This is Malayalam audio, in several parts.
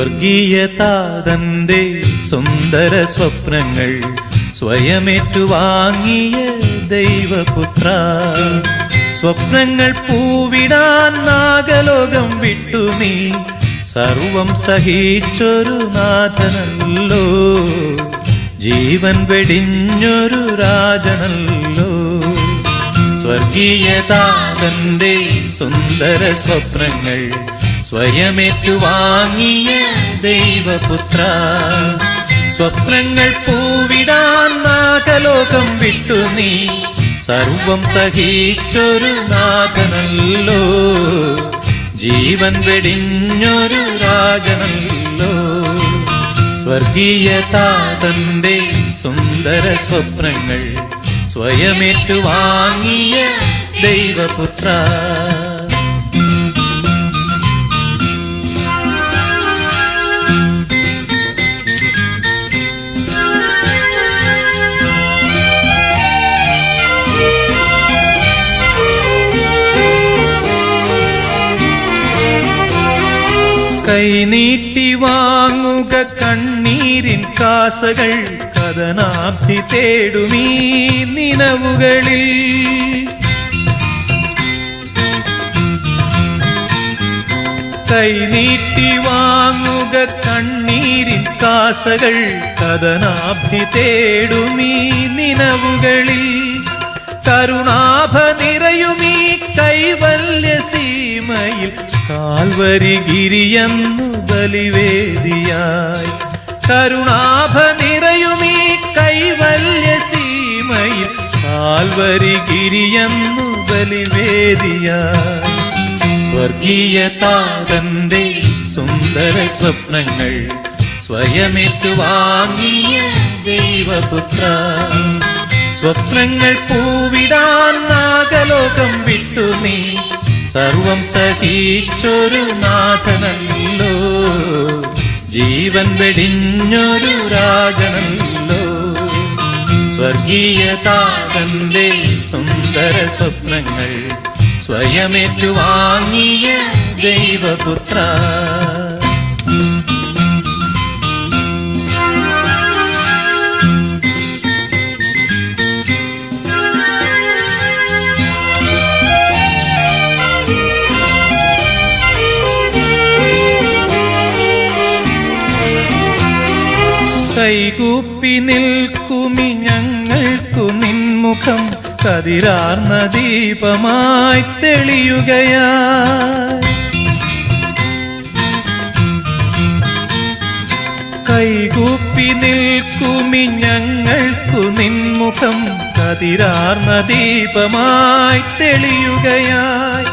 സ്വർഗീയ താതന്റെ സുന്ദര സ്വപ്നങ്ങൾ സ്വയമേറ്റുവാങ്ങിയ ദൈവപുത്ര. സ്വപ്നങ്ങൾ പൂവിടാൻ നാഗലോകം വിട്ടു നീ. സർവം സഹിച്ചൊരു നാഥനല്ലോ. ജീവൻ വെടിഞ്ഞൊരു രാജനല്ലോ. സ്വർഗീയ താതന്റെ സുന്ദര സ്വപ്നങ്ങൾ സ്വയമേറ്റുവാങ്ങിയ ദൈവപുത്ര. സ്വപ്നങ്ങൾ പൂവിടാൻ നാഗലോകം വിട്ടു നീ. സർവം സഹിച്ചൊരു നാഗനല്ലോ ജീവൻ വെടിഞ്ഞൊരു രാജനല്ലോ. സ്വർഗീയ താതന്റെ സുന്ദര സ്വപ്നങ്ങൾ സ്വയമേറ്റുവാങ്ങിയ ദൈവപുത്ര. கை நீட்டி வாங்குக கண்ணீரின் காசகள் கதனாப்தி தேடுமீ நினவுகளில். கை நீட்டி வாங்குக கண்ணீரின் காசகள் கதனாப்தி தேடுமீ நினவுகளில். கருணாப நிறையும் സീമയിൽ കാൽവരി ഗിരിയെന്നു ബലിവേദിയായി. കരുണാഭ നിറയുമീ കൈവല്യ സീമയിൽ കാൽവരി ഗിരിയെന്നു ബലിവേദിയായി. സ്വർഗീയ താതന്റെ സുന്ദര സ്വപ്നങ്ങൾ സ്വയമേറ്റുവാങ്ങിയ ദൈവപുത്ര. സ്വപ്നങ്ങൾ പൂവിടാൻ നാഗലോകം വിട്ടു നീ. സർവം സഹിച്ചൊരു നാഥനല്ലോ. ജീവൻ വെടിഞ്ഞൊരു രാജനല്ലോ. സ്വർഗീയ താതന്റെ സുന്ദര സ്വപ്നങ്ങൾ സ്വയമേറ്റുവാങ്ങിയ ദൈവപുത്ര. കൈകൂപ്പി നിൽക്കുമി ഞങ്ങൾക്കു നിൻമുഖം കതിരാർന്ന ദീപമായി തെളിയുകയാ. കൈകൂപ്പി നിൽക്കുമി ഞങ്ങൾക്കു നിൻമുഖം കതിരാർന്ന ദീപമായി തെളിയുകയായി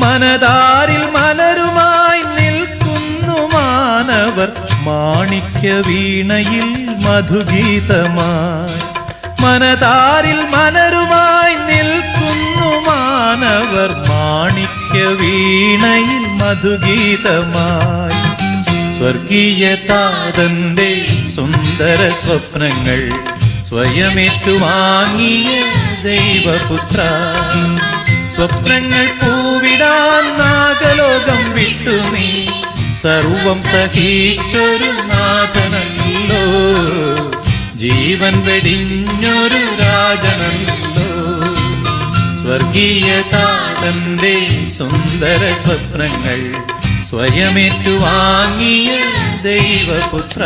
മനതാരിൽ മാണിക്യ വീണയിൽ മധുഗീതമായി. മനതാരിൽ മനരുമായി നിൽക്കുന്നു മാനവർ. മാണിക്യ വീണയിൽ മധുഗീതമായി. സ്വർഗീയ താതന്റെ സുന്ദര സ്വപ്നങ്ങൾ സ്വയമേറ്റു വാങ്ങിയ ദൈവപുത്ര. സ്വപ്നങ്ങൾ പൂവിടാൻ നാഗലോകം വിട്ടുമേ. സർവം സഹിച്ചൊരു നാഥനല്ലോ. ജീവൻ വെടിഞ്ഞൊരു രാജനല്ലോ. സ്വർഗീയ താതന്റെ സുന്ദര സ്വപ്നങ്ങൾ സ്വയമേറ്റുവാങ്ങിയ ദൈവപുത്ര.